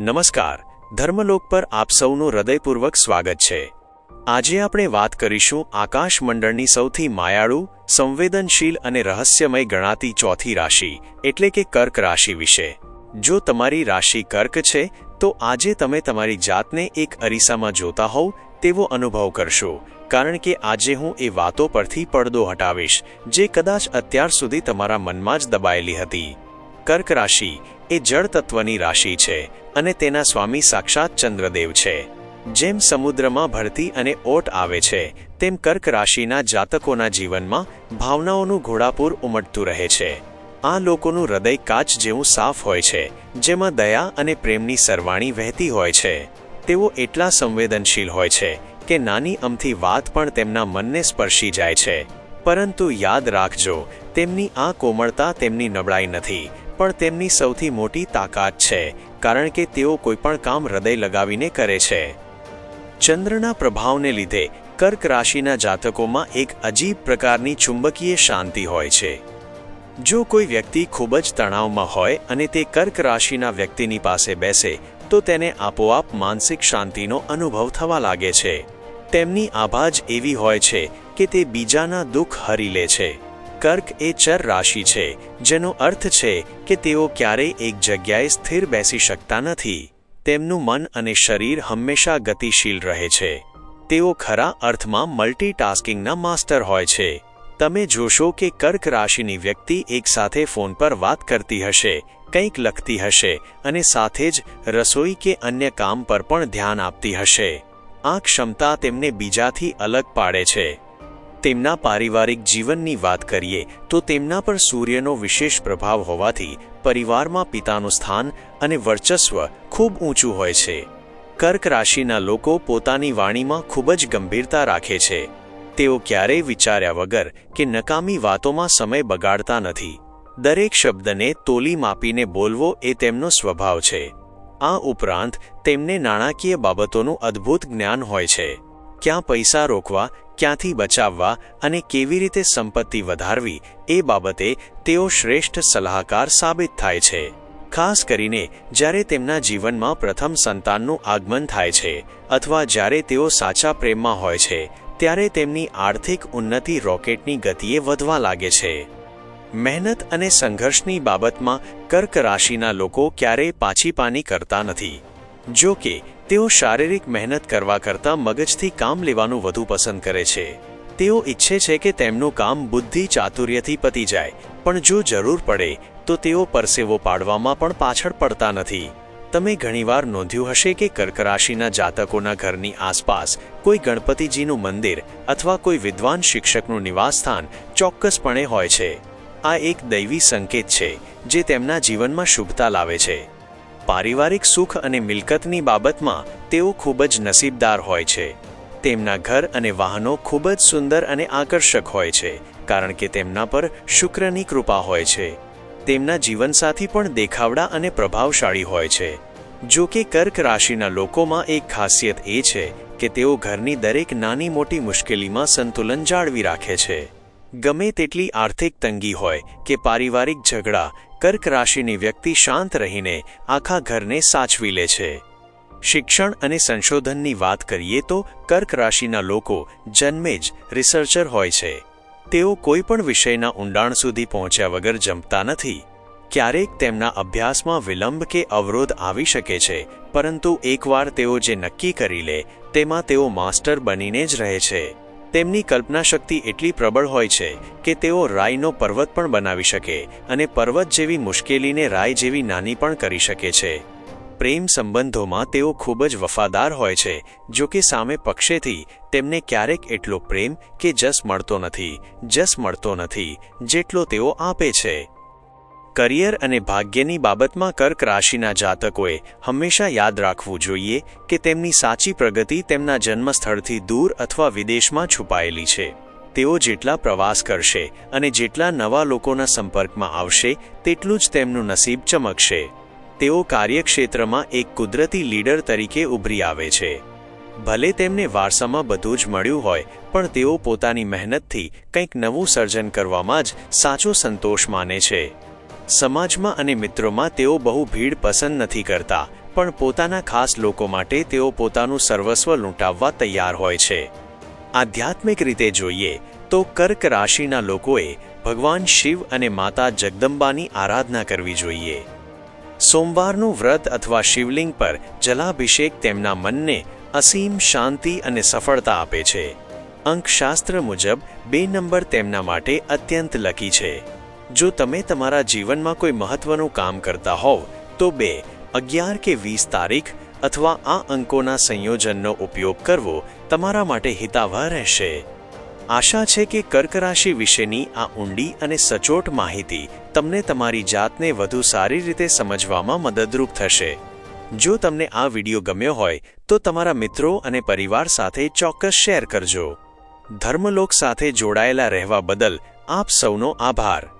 નમસ્કાર. ધર્મલોક પર આપ સૌનું હૃદયપૂર્વક સ્વાગત છે. આજે આપણે વાત કરીશું આકાશ મંડળની સૌથી માયાળુ, સંવેદનશીલ અને રહસ્યમય ગણાતી ચોથી રાશિ, એટલે કે કર્ક રાશિ વિશે. જો તમારી રાશિ કર્ક છે, તો આજે તમે તમારી જાતને એક અરીસામાં જોતા હોવ, તેવો અનુભવ કરશો. કારણ કે આજે હું એ વાતો પરથી પડદો હટાવીશ, જે કદાચ અત્યાર સુધી તમારા મનમાં જ દબાયેલી હતી. કર્ક રાશિ એ જળ તત્વની રાશિ છે અને તેના સ્વામી સાક્ષાત ચંદ્રદેવ છે. જેમ સમુદ્રમાં ભરતી અને ઓટ આવે છે, તેમ કર્ક રાશિના જાતકોના જીવનમાં ભાવનાઓનું ઘોડાપૂર ઉમટતું રહે છે. આ લોકોનું હૃદય કાચ જેવું સાફ હોય છે, જેમાં દયા અને પ્રેમની સરવાણી વહેતી હોય છે. તેઓ એટલા સંવેદનશીલ હોય છે કે નાની અમથી વાત પણ તેમના મનને સ્પર્શી જાય છે. પરંતુ યાદ રાખજો, તેમની આ કોમળતા તેમની નબળાઈ નથી પણ તેમની સૌથી મોટી તાકાત છે, કારણ કે તેઓ કોઈપણ કામ હૃદય લગાવીને કરે છે. ચંદ્રના પ્રભાવને લીધે, કર્ક રાશિના જાતકોમાં એક અજીબ પ્રકારની ચુંબકીય શાંતિ હોય છે. જો કોઈ વ્યક્તિ ખૂબ જ તણાવમાં હોય અને તે કર્ક રાશિના વ્યક્તિની પાસે બેસે, તો તેને આપોઆપ માનસિક શાંતિનો અનુભવ થવા લાગે છે. તેમની આભા જ એવી હોય છે કે તે બીજાના દુઃખ હરી લે છે. કર્ક એ ચર રાશિ છે, જેનો અર્થ છે કે તેઓ ક્યારેય એક જગ્યાએ સ્થિર બેસી શકતા નથી. તેમનું મન અને શરીર હંમેશા ગતિશીલ રહે છે. તેઓ ખરા અર્થમાં મલ્ટીટાસ્કિંગના માસ્ટર હોય છે. તમે જોશો કે કર્ક રાશિની વ્યક્તિ એકસાથે ફોન પર વાત કરતી હશે, કંઈક લખતી હશે અને સાથે જ રસોઈ કે અન્ય કામ પર પણ ધ્યાન આપતી હશે. આ ક્ષમતા તેમને બીજાથી અલગ પાડે છે. તેમના પારિવારિક જીવનની વાત કરીએ, તો તેમના પર સૂર્યનો વિશેષ પ્રભાવ હોવાથી પરિવારમાં પિતાનું સ્થાન અને વર્ચસ્વ ખૂબ ઊંચું હોય છે. કર્ક રાશિના લોકો પોતાની વાણીમાં ખૂબ જ ગંભીરતા રાખે છે. તેઓ ક્યારેય વિચાર્યા વગર કે નકામી વાતોમાં સમય બગાડતા નથી. દરેક શબ્દને તોલી માપીને બોલવો એ તેમનો સ્વભાવ છે. આ ઉપરાંત, તેમને નાણાકીય બાબતોનું અદ્ભુત જ્ઞાન હોય છે. ક્યાં પૈસા રોકવા, ક્યાંથી બચાવવા અને કેવી રીતે સંપત્તિ વધારવી એ બાબતે તેઓ શ્રેષ્ઠ સલાહકાર સાબિત થાય છે. ખાસ કરીને જ્યારે તેમના જીવનમાં પ્રથમ સંતાનનું આગમન થાય છે અથવા જ્યારે તેઓ સાચા પ્રેમમાં હોય છે, ત્યારે તેમની આર્થિક ઉન્નતિ રોકેટની ગતિએ વધવા લાગે છે. મહેનત અને સંઘર્ષની બાબતમાં કર્ક રાશિના લોકો ક્યારેય પાછી પાની કરતા નથી. જો કે તેઓ શારીરિક મહેનત કરવા કરતાં મગજથી કામ લેવાનું વધુ પસંદ કરે છે. તેઓ ઈચ્છે છે કે તેમનું કામ બુદ્ધિ ચાતુર્યથી પતી જાય, પણ જો જરૂર પડે, તો તેઓ પરસેવો પાડવામાં પણ પાછળ પડતા નથી. તમે ઘણીવાર નોંધ્યું હશે કે કર્ક રાશિના જાતકોના ઘરની આસપાસ કોઈ ગણપતિજીનું મંદિર અથવા કોઈ વિદ્વાન શિક્ષકનું નિવાસસ્થાન ચોક્કસપણે હોય છે. આ એક દૈવી સંકેત છે, જે તેમના જીવનમાં શુભતા લાવે છે. પારિવારિક સુખ અને મિલકતની બાબતમાં તેઓ ખૂબ જ નસીબદાર હોય છે. તેમના ઘર અને વાહનો ખૂબ જ સુંદર અને આકર્ષક હોય છે, કારણ કે તેમના પર શુક્રની કૃપા હોય છે. તેમના જીવનસાથી પણ દેખાવડા અને પ્રભાવશાળી હોય છે. જો કે કર્ક રાશિના લોકોમાં એક ખાસિયત એ છે કે તેઓ ઘરની દરેક નાની મોટી મુશ્કેલીમાં સંતુલન જાળવી રાખે છે. ગમે તેટલી આર્થિક તંગી હોય કે પારિવારિક ઝઘડા, કર્ક રાશિની વ્યક્તિ શાંત રહીને આખા ઘરને સાચવી લે છે. શિક્ષણ અને સંશોધનની વાત કરીએ તો કર્ક રાશિના લોકો જન્મે જ રિસર્ચર હોય છે. તેઓ કોઈ પણ વિષયના ઊંડાણ સુધી પહોંચ્યા વગર જમતા નથી. ક્યારેક તેમના અભ્યાસમાં વિલંબ કે અવરોધ આવી શકે છે, પરંતુ એકવાર તેઓ જે નક્કી કરી લે, તેમાં તેઓ માસ્ટર બનીને જ રહે છે. તેમની કલ્પના શક્તિ એટલી પ્રબળ હોય છે કે તેઓ રાયનો પર્વત પણ બનાવી શકે અને પર્વત જેવી મુશ્કેલીને રાય જેવી નાની પણ કરી શકે છે. પ્રેમ સંબંધોમાં તેઓ ખૂબ જ વફાદાર હોય છે, જો કે સામે પક્ષેથી તેમને ક્યારેક એટલો પ્રેમ કે જસ મળતો નથી, જસ મળતો નથી, જેટલો તેઓ આપે છે. કરિયર અને ભાગ્યની બાબતમાં કર્ક રાશિના જાતકોએ હંમેશા યાદ રાખવું જોઈએ કે તેમની સાચી પ્રગતિ તેમના જન્મસ્થળથી દૂર અથવા વિદેશમાં છુપાયેલી છે. તેઓ જેટલા પ્રવાસ કરશે અને જેટલા નવા લોકોના સંપર્કમાં આવશે, તેટલું જ તેમનું નસીબ ચમકશે. તેઓ કાર્યક્ષેત્રમાં એક કુદરતી લીડર તરીકે ઉભરી આવે છે. ભલે તેમને વારસામાં બધું જ મળ્યું હોય, પણ તેઓ પોતાની મહેનતથી કંઈક નવું સર્જન કરવામાં જ સાચો સંતોષ માને છે. સમાજમાં અને મિત્રોમાં તેઓ બહુ ભીડ પસંદ નથી કરતા, પણ પોતાના ખાસ લોકો માટે તેઓ પોતાનું સર્વસ્વ લૂંટાવવા તૈયાર હોય છે. આધ્યાત્મિક રીતે જોઈએ, તો કર્ક રાશિના લોકોએ ભગવાન શિવ અને માતા જગદંબાની આરાધના કરવી જોઈએ. સોમવારનું વ્રત અથવા શિવલિંગ પર જલાભિષેક તેમના મનને અસીમ શાંતિ અને સફળતા આપે છે. અંકશાસ્ત્ર મુજબ, બે નંબર તેમના માટે અત્યંત લકી છે. જો તમે તમારા જીવનમાં કોઈ મહત્વનું કામ કરતા હોવ, તો બે, અગિયાર કે વીસ તારીખ અથવા આ અંકોના સંયોજનનો ઉપયોગ કરવો તમારા માટે હિતાવહ રહેશે. આશા છે કે કર્ક રાશિ વિશેની આ ઊંડી અને સચોટ માહિતી તમને તમારી જાતને વધુ સારી રીતે સમજવામાં મદદરૂપ થશે. જો તમને આ વિડિયો ગમ્યો હોય, તો તમારા મિત્રો અને પરિવાર સાથે ચોક્કસ શેર કરજો. ધર્મલોક સાથે જોડાયેલા રહેવા બદલ આપ સૌનો આભાર.